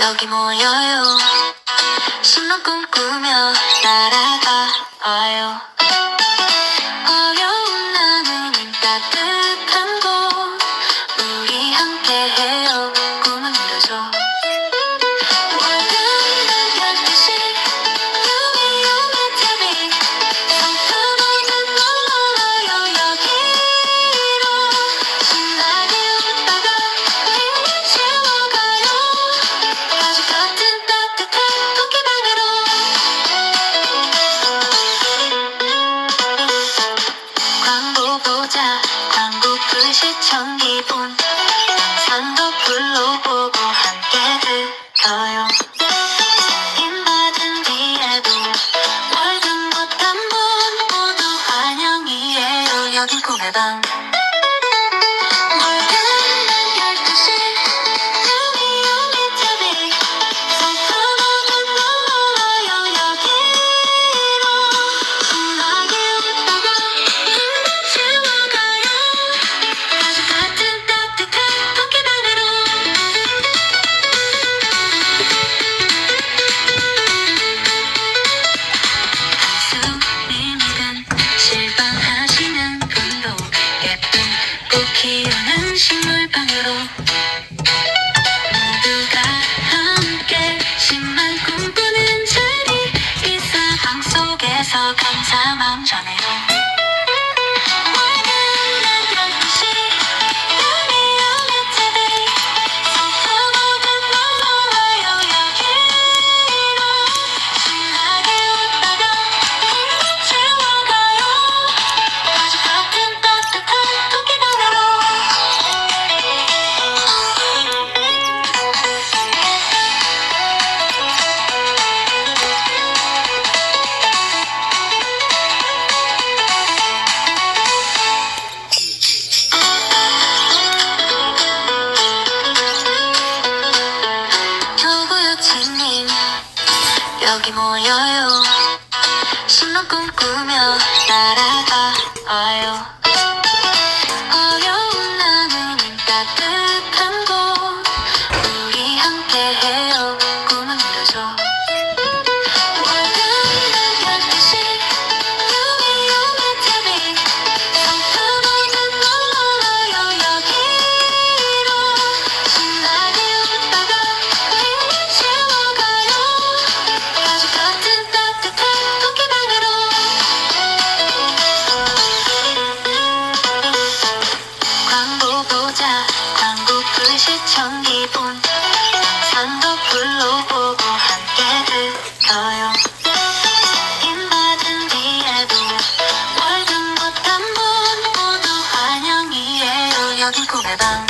여기 모여요. 숨만 꿈꾸며 날아 같은 따뜻한 토끼방으로. 광고 보자 광고 불시청 기본. 영상도 불러보고 함께 들어요. 인받은 뒤에도 월등 못한 분 모두 환영이에요. 여긴 꿈의 방 교구요치님 여기 모여요. 신만 꿈꾸며 날아가요. 어려운 나누는 따뜻한 곳 우리 함께해 보자 광고 불시청 기본. 영상도 불러보고 함께 들어요. 인받은 뒤에도 월등 못한 분 모두 환영이에요. 여긴 꿈의 방